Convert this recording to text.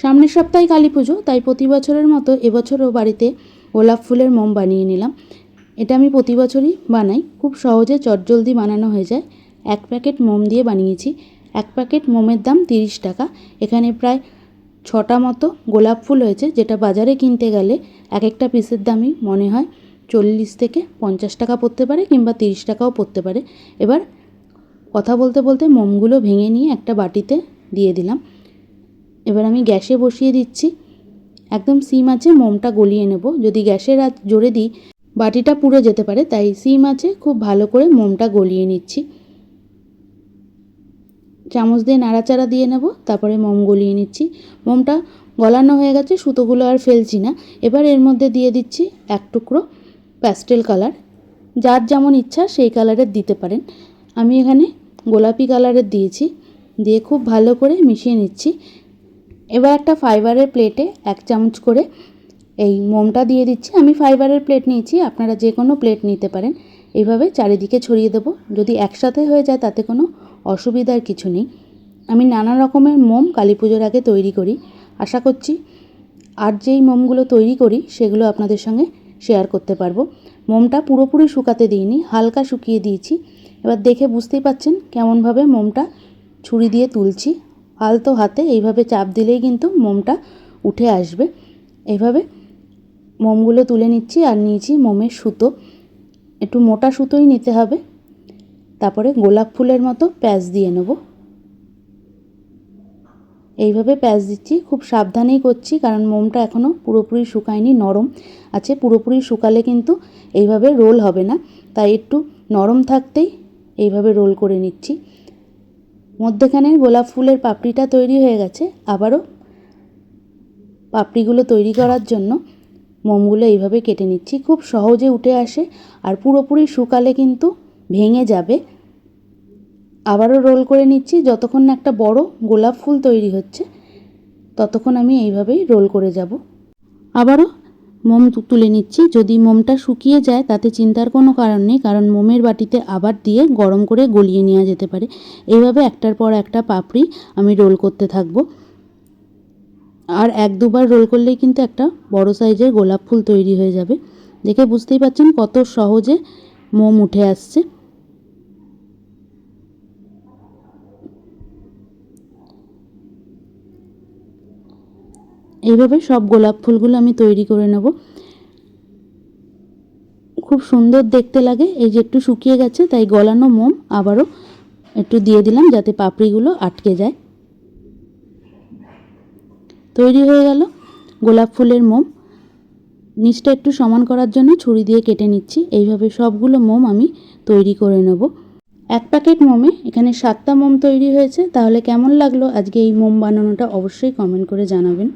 সামনের সপ্তাহে কালী পুজো, তাই প্রতি বছরের মতো এবছরও বাড়িতে গোলাপ ফুলের মোম বানিয়ে নিলাম। এটা আমি প্রতি বছরই বানাই। খুব সহজে চটজলদি বানানো হয়ে যায়। এক প্যাকেট মোম দিয়ে বানিয়েছি। এক প্যাকেট মোমের দাম তিরিশ টাকা। এখানে প্রায় ছটা মতো গোলাপ ফুল হয়েছে, যেটা বাজারে কিনতে গেলে এক একটা পিসের দামই মনে হয় চল্লিশ থেকে পঞ্চাশ টাকা পড়তে পারে, কিংবা তিরিশ টাকাও পড়তে পারে। এবার কথা বলতে বলতে মোমগুলো ভেঙে নিয়ে একটা বাটিতে দিয়ে দিলাম। এবার আমি গ্যাসে বসিয়ে দিচ্ছি। একদম সিম আছে, মোমটা গলিয়ে নেব। যদি গ্যাসের আঁচ জোরে দিই, বাটিটা পুড়ে যেতে পারে, তাই সিম আছে, খুব ভালো করে মোমটা গলিয়ে নিচ্ছি। চামচ দিয়ে নাড়াচাড়া দিয়ে নেব, তারপরে মোম গলিয়ে নিচ্ছি। মোমটা গলানো হয়ে গেছে, সুতোগুলো আর ফেলছি না। এবার এর মধ্যে দিয়ে দিচ্ছি এক টুকরো প্যাস্টেল কালার। যার যেমন ইচ্ছা সেই কালারের দিতে পারেন। আমি এখানে গোলাপি কালারের দিয়েছি। দিয়ে খুব ভালো করে মিশিয়ে নিচ্ছি। এবার একটা ফাইবারের প্লেটে এক চামচ করে এই মোমটা দিয়ে দিচ্ছি। আমি ফাইবারের প্লেট নিয়েছি, আপনারা যে কোনো প্লেট নিতে পারেন। এইভাবে চারিদিকে ছড়িয়ে দেবো। যদি একসাথে হয়ে যায়, তাতে কোনো অসুবিধার কিছু নেই। আমি নানা রকমের মোম কালী পুজোর আগে তৈরি করি। আশা করছি আর যেই মোমগুলো তৈরি করি, সেগুলো আপনাদের সঙ্গে শেয়ার করতে পারব। মোমটা পুরোপুরি শুকাতে দিইনি, হালকা শুকিয়ে দিয়েছি। এবার দেখে বুঝতেই পাচ্ছেন কেমনভাবে মোমটা ছুরি দিয়ে তুলছি। আলতো হাতে এইভাবে চাপ দিলেই কিন্তু মোমটা উঠে আসবে। এইভাবে মোমগুলো তুলে নিচ্ছি আর নিয়েছি মোমের সুতো। একটু মোটা সুতোই নিতে হবে। তারপরে গোলাপ ফুলের মতো প্যাচ দিয়ে নেব। এইভাবে প্যাচ দিচ্ছি। খুব সাবধানেই করছি কারণ মোমটা এখনও পুরোপুরি শুকায়নি, নরম আছে। পুরোপুরি শুকালে কিন্তু এইভাবে রোল হবে না। তাই একটু নরম থাকতেই এইভাবে রোল করে নিচ্ছি। মধ্যেখানে গোলাপ ফুলের পাপড়িটা তৈরি হয়ে গেছে। আবারও পাপড়িগুলো তৈরি করার জন্য মোমগুলো এইভাবে কেটে নিচ্ছি। খুব সহজে উঠে আসে আর পুরোপুরি শুকালে কিন্তু ভেঙে যাবে। আবারও রোল করে নিচ্ছি। যতক্ষণ না একটা বড় গোলাপ ফুল তৈরি হচ্ছে, ততক্ষণ আমি এইভাবেই রোল করে যাব। আবারও মোম তুলে নিচ্ছি। যদি মোমটা শুকিয়ে যায়, তাতে চিন্তার কোনো কারণ নেই, কারণ মোমের বাটিতে আবার দিয়ে গরম করে গলিয়ে নেওয়া যেতে পারে। এইভাবে একটার পর একটা পাপড়ি আমি রোল করতে থাকব। আর এক দুবার রোল করলেই কিন্তু একটা বড় সাইজের গোলাপ ফুল তৈরি হয়ে যাবে। দেখে বুঝতেই পাচ্ছেন কত সহজে মোম উঠে আসছে। এইভাবে সব গোলাপ ফুলগুলো আমি তৈরি করে নেব। খুব সুন্দর দেখতে লাগে, এই যে একটু শুকিয়ে গেছে, তাই গলানো মোম আবারও একটু দিয়ে দিলাম যাতে পাপড়িগুলো আটকে যায়। তৈরি হয়ে গেল গোলাপ ফুলের মোম। নিচটা একটু সমান করার জন্য ছুরি দিয়ে কেটে নিচ্ছি, এইভাবে সবগুলো মোম আমি তৈরি করে নেব। এক প্যাকেট মোমে, এখানে সাতটা মোম তৈরি হয়েছে, তাহলে কেমন লাগল আজকে এই মোম বানানোটা অবশ্যই কমেন্ট করে জানাবেন।